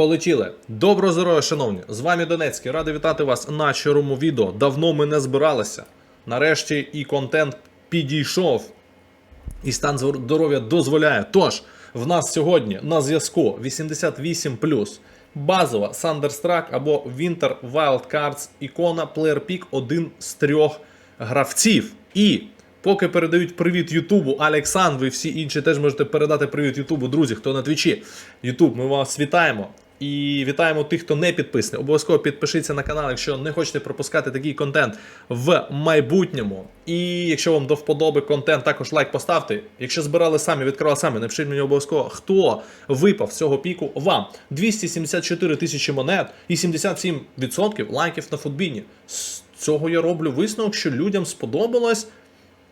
Полетіли. Доброго здоров'я, шановні! З вами Донецький. Радий вітати вас на щирому відео. Давно ми не збиралися. Нарешті і контент підійшов. І стан здоров'я дозволяє. Тож, в нас сьогодні на зв'язку 88 базова Thunderstruck або Winter Wild Cards ікона Player Pick один з трьох гравців. І поки передають привіт Ютубу, Олександр, ви всі інші теж можете передати привіт Ютубу, друзі, хто на твічі. Ютуб, ми вас вітаємо. І вітаємо тих, хто не підписаний. Обов'язково підпишіться на канал, якщо не хочете пропускати такий контент в майбутньому. І якщо вам до вподоби контент, також лайк поставте. Якщо збирали самі, відкривали самі, напишіть мені обов'язково, хто випав з цього піку вам. 274 тисячі монет і 77% лайків на футбіні. З цього я роблю висновок, що людям сподобалось.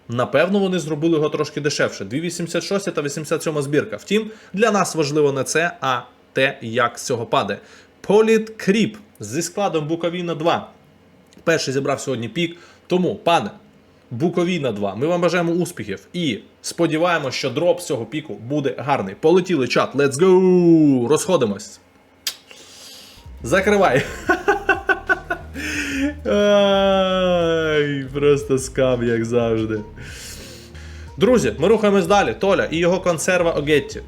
Напевно, вони зробили його трошки дешевше. 286 та 87 збірка. Втім, для нас важливо не це, а те, як з цього падає. Політ Кріп зі складом Буковіна 2. Перший зібрав сьогодні пік. Тому, пане, Буковіна 2, ми вам бажаємо успіхів і сподіваємося, що дроп з цього піку буде гарний. Полетіли чат, let's go! Розходимось. Закривай. Ай, просто скам, як завжди. Друзі, ми рухаємось далі. Толя і його консерва Огетті.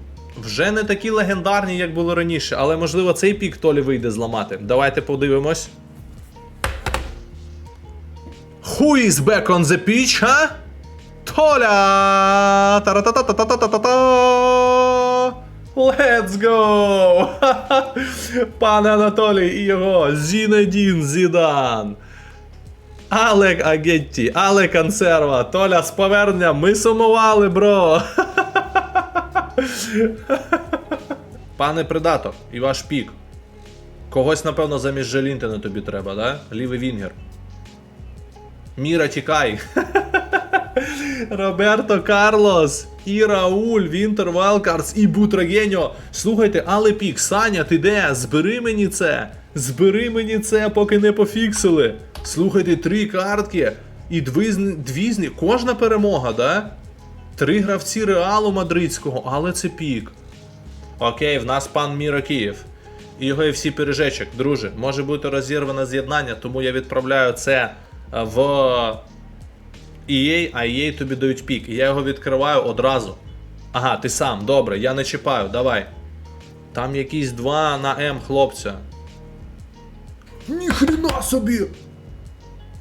Вже не такі легендарні, як було раніше, але можливо цей пік Толі вийде зламати. Давайте подивимось. Who is back on the pitch, ха? Толя! Та-ра-та-та-та-та-та-та! Let's go! Пане Анатолій і його Зінедін Зідан. Але Агетті, але консерва, Толя з повернення, ми сумували, бро. Пане Предатор, і ваш пік. Когось, напевно, замість Желінтина тобі треба, да? Лівий Вінгер. Міра, тікай. Роберто Карлос, і Рауль, Вінтер Валкарс, і Бутрагеньо. Слухайте, але пік, Саня, ти де? Збери мені це. Збери мені це, поки не пофіксили. Слухайте, три картки і дві, дві з них. Кожна перемога, да? Три гравці Реалу Мадридського, але це пік. Окей, в нас пан Міра Київ. І його і всі пережечок. Друже, може бути розірване з'єднання, тому я відправляю це е, в EA, а EA тобі дають пік. Я його відкриваю одразу. Ага, ти сам, добре, я не чіпаю, давай. Там якісь два на М хлопця. Ніхрена собі!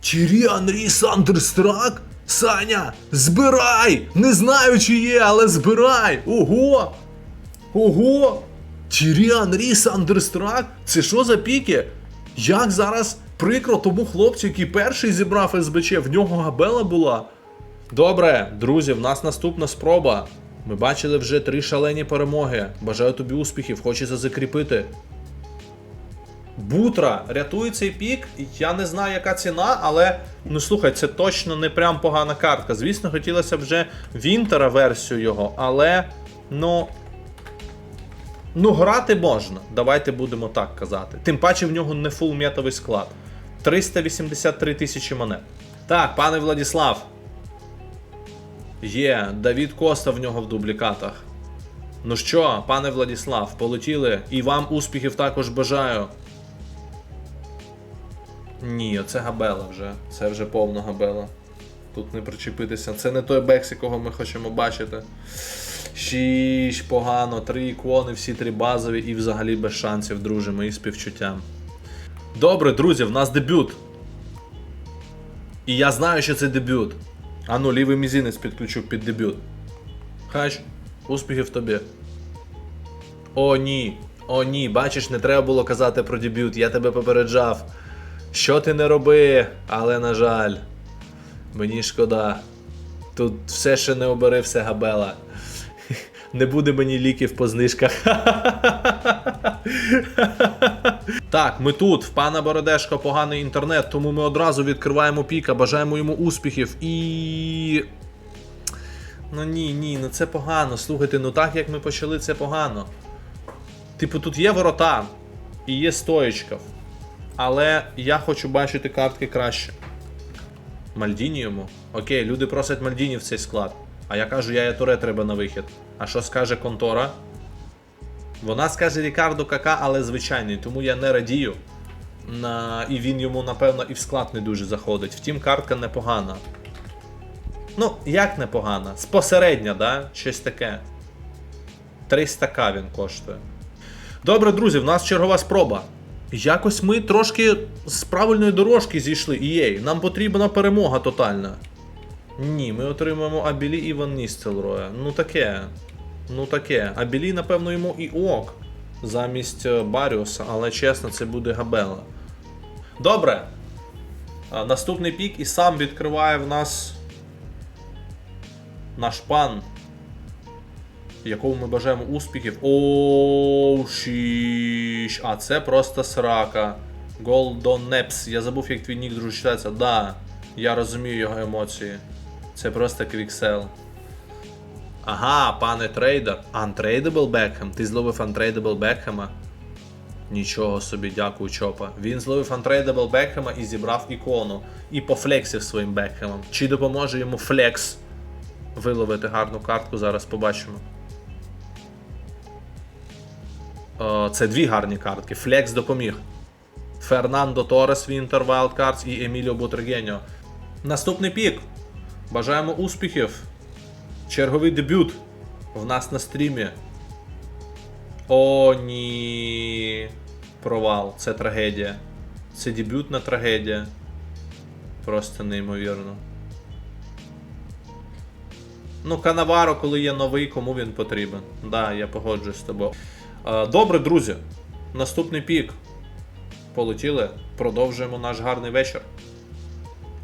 Чирі Анрі Сандерстрак? Саня, збирай! Не знаю, чи є, але збирай! Ого! Ого! Тірі Анрі Сандерстрак? Це що за піки? Як зараз прикро тому хлопцю, який перший зібрав СБЧ, в нього габела була. Добре, друзі, в нас наступна спроба. Ми бачили вже три шалені перемоги. Бажаю тобі успіхів, хочеться закріпити. Бутра рятує цей пік. Я не знаю, яка ціна, але ну слухай, це точно не прям погана картка. Звісно, хотілося б вже Вінтера версію його, але ну. Ну, грати можна. Давайте будемо так казати. Тим паче в нього не фулметовий склад. 383 тисячі монет. Так, пане Владіслав. Є, Давід Коста в нього в дублікатах. Ну що, пане Владіслав, полетіли. І вам успіхів також бажаю. Ні, це габела вже. Це вже повна габела. Тут не причепитися. Це не той бекс, якого ми хочемо бачити. Шість, погано, три ікони, всі три базові і взагалі без шансів, друже, мої співчуття. Добре, друзі, в нас дебют. І я знаю, що це дебют. А ну, лівий мізинець підключу під дебют. Хач, успіхів тобі. О, ні. О, ні, бачиш, не треба було казати про дебют, я тебе попереджав. Що ти не роби, але на жаль, мені шкода. Тут все ще не обери, габела. Не буде мені ліків по знижках. Так, ми тут. В пана Бородешко поганий інтернет, тому ми одразу відкриваємо піка, бажаємо йому успіхів і. Ну ні, ні, ну це погано. Слухайте, ну так як ми почали, це погано. Типу, тут є ворота і є стоєчков. Але я хочу бачити картки краще. Мальдіні йому? Окей, люди просять Мальдіні в цей склад. А я кажу, я Туре треба на вихід. А що скаже контора? Вона скаже Рікардо Кака, але звичайний, тому я не радію. На... І він йому, напевно, і в склад не дуже заходить. Втім, картка непогана. Ну, як непогана? Спосередня, да? Щось таке. 300к він коштує. Добре, друзі, в нас чергова спроба. Якось ми трошки з правильної дорожки зійшли. EA. Нам потрібна перемога тотальна. Ні, ми отримаємо Абілі і Ван Ністелроя. Ну таке. Ну таке. Абілі, напевно, йому і ок. Замість е, Баріуса, але чесно, це буде Габела. Добре. Наступний пік і сам відкриває в нас наш пан, якому ми бажаємо успіхів. Оу. А це просто срака. Голдонепс. Я забув, як твій нік друже читається. Да, я розумію його емоції. Це просто квіксел. Ага, пане трейдер. Untradeable Бекхем. Ти зловив Untradeable Бекхема? Нічого собі, дякую, Чопа. Він зловив Untradeable Бекхема і зібрав ікону. І пофлексив своїм Бекхемом. Чи допоможе йому флекс виловити гарну картку, зараз побачимо. Це дві гарні картки. Флекс допоміг. Фернандо Торес Вінтер Wildcards і Еміліо Бутрегеньо. Наступний пік. Бажаємо успіхів. Черговий дебют в нас на стрімі. О, ні. Провал. Це трагедія. Це дебютна трагедія. Просто неймовірно. Ну, Канаваро, коли є новий, кому він потрібен. Да, я погоджуюсь з тобою. Е, Добре, друзі. Наступний пік. Полетіли. Продовжуємо наш гарний вечір.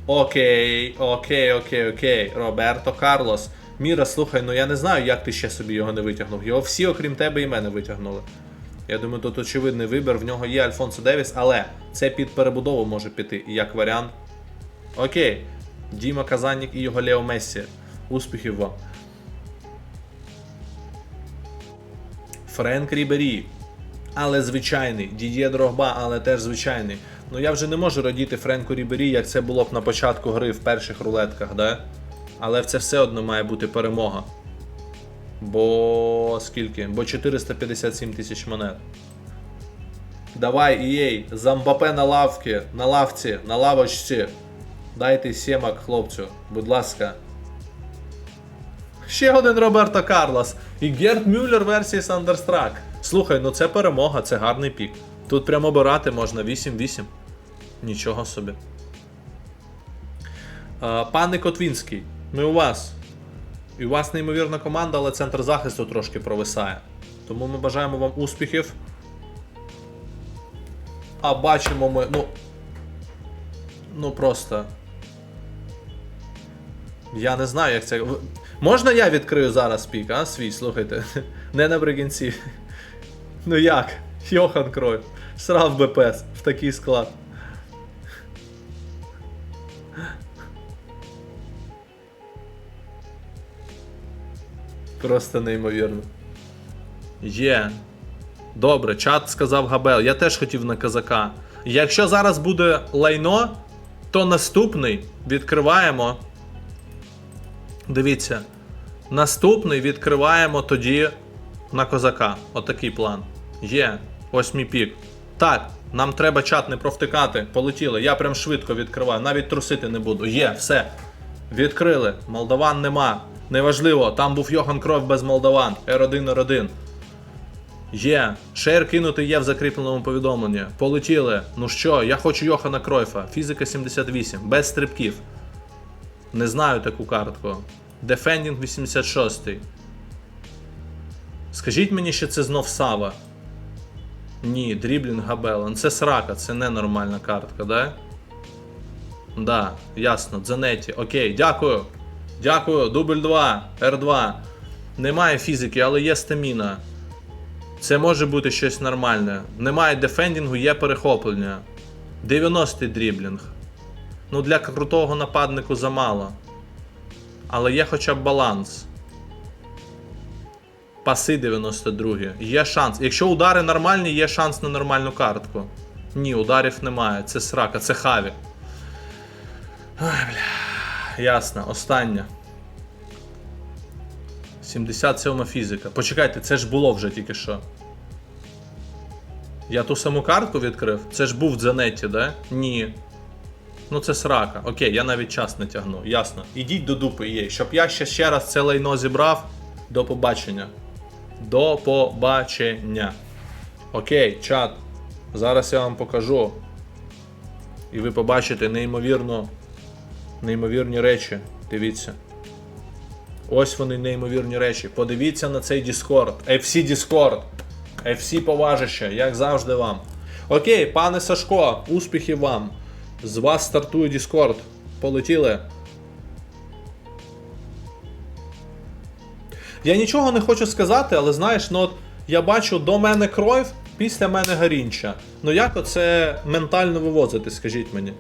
Окей, окей, окей, окей. Роберто Карлос. Міра, слухай, ну я не знаю, як ти ще собі його не витягнув. Його всі, окрім тебе і мене, витягнули. Я думаю, тут очевидний вибір. В нього є Альфонсо Девіс, але це під перебудову може піти як варіант. Окей. Діма Казаннік і його Лео Мессі. Успіхів вам. Френк Рібері. Але звичайний. Дід'є Дрогба, але теж звичайний. Ну я вже не можу радіти Френку Рібері, як це було б на початку гри в перших рулетках, да? Але це все одно має бути перемога. Бо скільки? Бо 457 тисяч монет. Давай, EA, за Мбапе на лавці, на лавці, на лавочці. Дайте сімак хлопцю, будь ласка. Ще один Роберто Карлос. І Герт Мюллер версії Thunderstruck. Слухай, ну це перемога, це гарний пік. Тут прямо обирати можна 8-8. Нічого собі. Пане Котвінський, ми у вас. І у вас неймовірна команда, але центр захисту трошки провисає. Тому ми бажаємо вам успіхів. А бачимо ми. Ну. Ну просто. Я не знаю, як це. Можна я відкрию зараз пік, а? Свій, слухайте. Не наприкінці. Ну як? Йохан Крой. Срав БПС в такий склад. Просто неймовірно. Є. Добре, чат сказав Габел. Я теж хотів на казака. Якщо зараз буде лайно, то наступний відкриваємо. Дивіться. Наступний відкриваємо тоді на козака. Отакий план. Є. Ось мій пік. Так, нам треба чат не провтикати. Полетіли. Я прям швидко відкриваю. Навіть трусити не буду. Є, все. Відкрили. Молдаван нема. Неважливо, там був Йохан Кров без Молдаван. R1 R1. Є. Шейр кинути є в закріпленому повідомленні. Полетіли. Ну що, я хочу Йохана Кройфа. Фізика 78. Без стрибків. Не знаю таку картку. Defending 86. Скажіть мені, що це знов Сава. Ні, дріблінг Габелен. Це срака, це ненормальна картка, да? Да, ясно, Дзанеті. Окей, дякую. Дякую, дубль 2, R2. Немає фізики, але є стаміна. Це може бути щось нормальне. Немає дефендінгу, є перехоплення. 90-й дріблінг. Ну, для крутого нападнику замало. Але є хоча б баланс. Паси 92. Є шанс. Якщо удари нормальні, є шанс на нормальну картку. Ні, ударів немає. Це срака, це хаві. Ой, бля. Ясно, остання. 77 фізика. Почекайте, це ж було вже тільки що. Я ту саму картку відкрив? Це ж був в Дзенеті, да? Ні. Ну це срака. Окей, я навіть час не тягну. Ясно. Ідіть до дупи їй. Щоб я ще ще раз це лайно зібрав. До побачення. До побачення. Окей, чат. Зараз я вам покажу. І ви побачите неймовірно. Неймовірні речі. Дивіться. Ось вони неймовірні речі. Подивіться на цей Discord. FC Discord. FC поважище, як завжди вам. Окей, пане Сашко, успіхів вам. З вас стартує Discord. Полетіли. Я нічого не хочу сказати, але знаєш, ну от я бачу до мене кров, після мене гарінча. Ну як оце ментально вивозити, скажіть мені?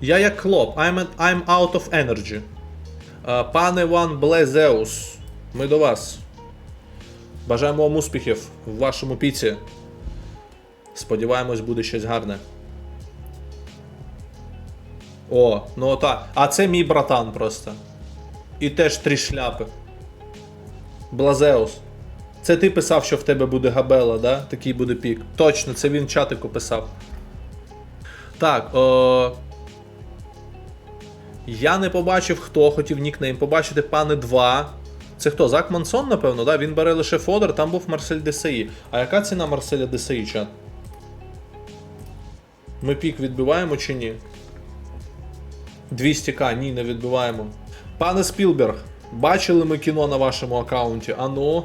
Я як клоп, I'm, I'm out of energy. Пане Ван Блезеус, ми до вас. Бажаємо вам успіхів в вашому піці. Сподіваємось, буде щось гарне. О, ну так. А це мій братан просто. І теж три шляпи. Блазеус. Це ти писав, що в тебе буде габела, да? Такий буде пік. Точно, це він в чатику писав. Так, о... Я не побачив, хто хотів нікнейм побачити, пане 2. Це хто? Зак Мансон, напевно, да? Він бере лише Фодор, там був Марсель Десаї. А яка ціна Марселя Десаї, чат? Ми пік відбиваємо чи ні? 200к, ні, не відбиваємо. Пане Спілберг, бачили ми кіно на вашому аккаунті? Ану.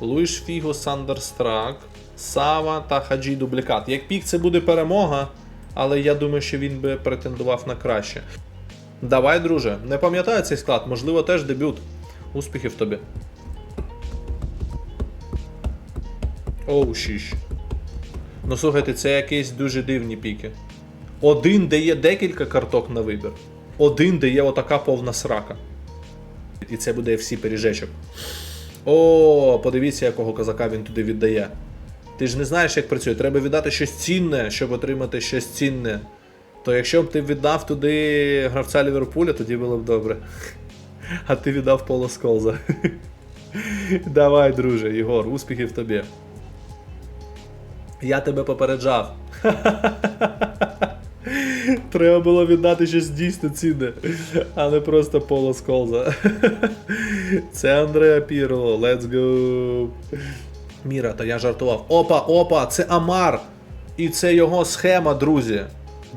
Луїш Фіго, Сандерстрак, Сава та Хаджі Дублікат. Як пік це буде перемога, але я думаю, що він би претендував на краще. Давай, друже, не пам'ятаю цей склад, можливо, теж дебют. Успіхів тобі. Оу, шіш. Ну слухайте, це якісь дуже дивні піки. Один дає декілька карток на вибір. Один дає отака повна срака. І це буде всі пиріжечок. О, подивіться, якого козака він туди віддає. Ти ж не знаєш, як працює. Треба віддати щось цінне, щоб отримати щось цінне. То якщо б ти віддав туди гравця Ліверпуля, тоді було б добре. А ти віддав Поло Сколза. Давай, друже, Єгор, успіхів тобі. Я тебе попереджав. Треба було віддати щось дійсно цінне, а не просто Поло Сколза. Це Андреа Пірло, let's go. Міра, то я жартував. Опа, опа, це Амар. І це його схема, друзі.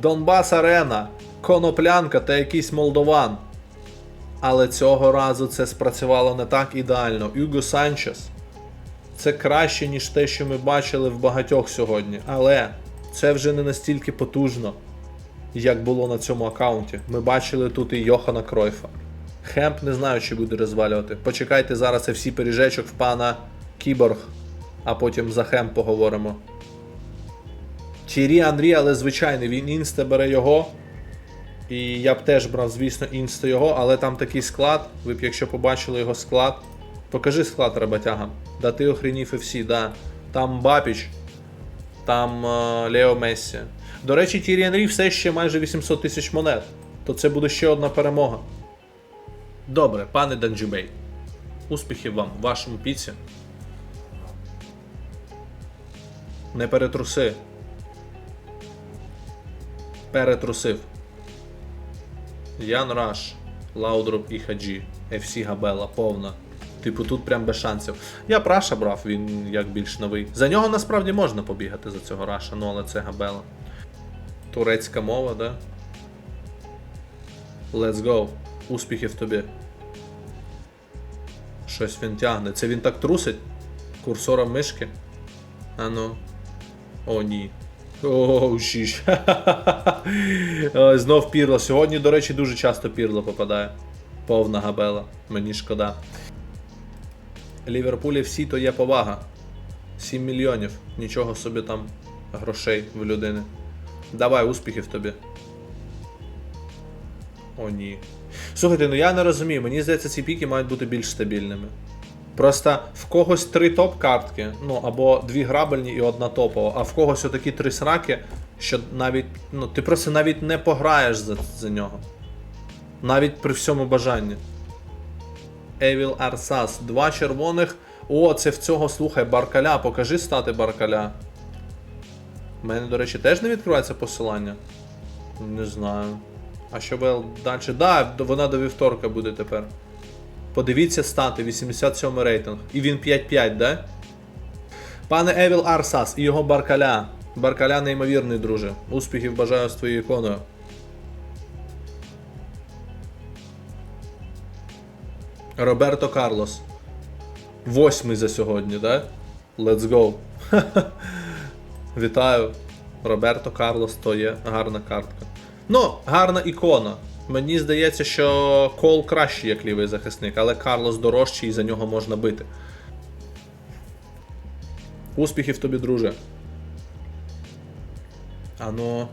Донбас Арена, Коноплянка та якийсь молдован. Але цього разу це спрацювало не так ідеально. Юго Санчес. Це краще, ніж те, що ми бачили в багатьох сьогодні. Але це вже не настільки потужно, як було на цьому аккаунті. Ми бачили тут і Йохана Кройфа. Хемп не знаю, чи буде розвалювати. Почекайте зараз всі пиріжечок в пана Кіборг, а потім за Хемп поговоримо. Тірі Андрій, але звичайний, він інста бере його. І я б теж брав, звісно, інста його, але там такий склад. Ви б, якщо побачили його склад. Покажи склад роботягам. Да ти охренів і всі, да. Там Бапіч, там е, Лео Мессі. До речі, Тірі Анрі все ще майже 800 тисяч монет. То це буде ще одна перемога. Добре, пане Данджібей. Успіхів вам в вашому піці. Не перетруси. Перетрусив. Ян Раш, Лаудроп і Хаджі. FC Габела, повна. Типу, тут прям без шансів. Я б Раша брав, він як більш новий. За нього насправді можна побігати за цього Раша, ну але це Габела. Турецька мова, да? Let's go. Успіхів тобі. Щось він тягне. Це він так трусить? Курсором мишки? А ну. О, ні. О, шіш. Знов пірло. Сьогодні, до речі, дуже часто пірло попадає. Повна габела. Мені шкода. Ліверпулі всі то є повага. 7 мільйонів. Нічого собі там грошей в людини. Давай, успіхів тобі. О, ні. Слухайте, ну я не розумію, мені здається, ці піки мають бути більш стабільними. Просто в когось три топ-картки, ну або дві грабельні і одна топова, а в когось отакі три сраки, що навіть. Ну, ти просто навіть не пограєш за, за нього. Навіть при всьому бажанні. Evil Arsas. Два червоних. О, це в цього слухай, Баркаля. Покажи стати Баркаля. У мене, до речі, теж не відкривається посилання. Не знаю. А що ви далі? Да, вона до вівторка буде тепер. Подивіться стати, 87 рейтинг. І він 5-5, да? Пане Евіл Арсас і його Баркаля. Баркаля неймовірний, друже. Успіхів бажаю з твоєю іконою. Роберто Карлос. Восьмий за сьогодні, да? Let's go. Вітаю. Роберто Карлос то є гарна картка. Ну, гарна ікона. Мені здається, що Кол кращий як лівий захисник, але Карлос дорожчий і за нього можна бити. Успіхів тобі, друже. Ано.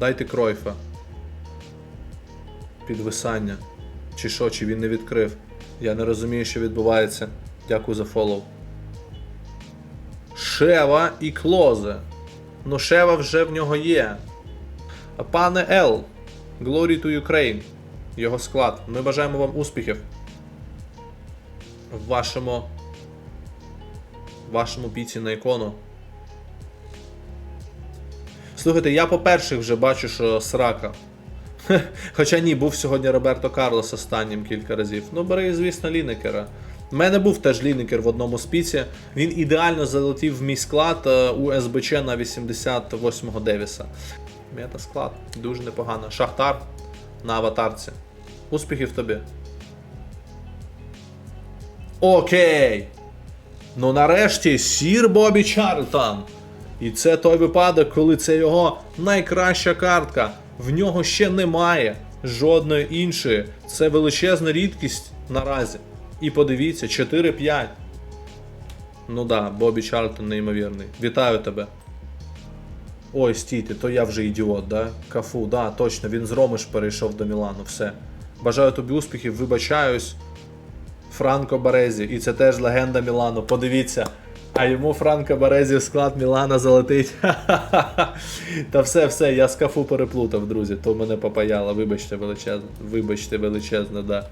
Дайте Кройфа. Підвисання. Чи що, чи він не відкрив. Я не розумію, що відбувається. Дякую за фоллоу. Шева і Клозе. Ну, Шева вже в нього є. Пане Л. Glory to Ukraine. Його склад. Ми бажаємо вам успіхів. В вашому. В вашому піці на ікону. Слухайте, я по-перше вже бачу, що срака. Хоча ні, був сьогодні Роберто Карлос останнім кілька разів. Ну, бери, звісно, Лінекера. У мене був теж Лінекер в одному спіці. Він ідеально залетів в мій склад е, у СБЧ на 88-го Девіса. Метасклад, дуже непогано. Шахтар на аватарці. Успіхів тобі. Окей. Ну нарешті Сір Бобі Чарлтон. І це той випадок, коли це його найкраща картка. В нього ще немає жодної іншої. Це величезна рідкість наразі. І подивіться, 4-5. Ну да, Бобі Чарлтон неймовірний. Вітаю тебе. Ой, стійте, то я вже ідіот, да? Кафу, да, точно, він з Роми ж перейшов до Мілану, все. Бажаю тобі успіхів, вибачаюсь. Франко Барезі, і це теж легенда Мілану. Подивіться. А йому Франко Барезі в склад Мілана залетить. Та все, все, я з кафу переплутав, друзі. То мене попаяло. Вибачте величезне. Вибачте величезне, да.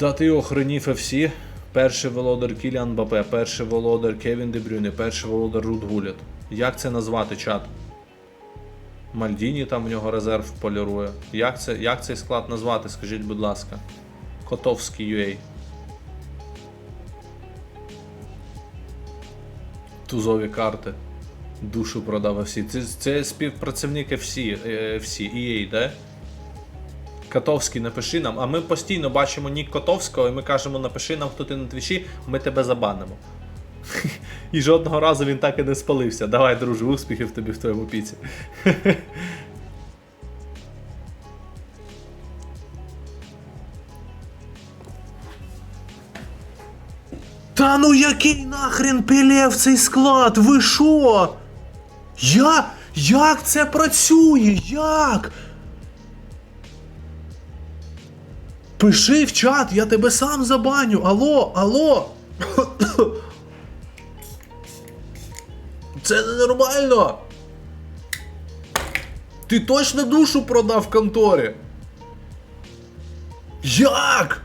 Да ти охренів FC. Перший володар Кіліан Бапе, перший володар Кевін Дебрюне, перший володар Рут Гулят. Як це назвати, чат? Мальдіні там в нього резерв полірує. Як, це, як цей склад назвати, скажіть, будь ласка. Котовський UA. Тузові карти. Душу продав всі. Це, це співпрацівник FC, е, FC, EA, да? Котовський, напиши нам, а ми постійно бачимо нік Котовського, і ми кажемо, напиши нам, хто ти на твічі, ми тебе забанимо. І жодного разу він так і не спалився. Давай, друже, успіхів тобі в твоєму піці. Та ну який нахрен пілє цей склад? Ви що? Я. Як це працює? Як? Пиши в чат, я тебе сам забаню. Алло, алло. Це ненормально. Ти точно душу продав в конторі? Як?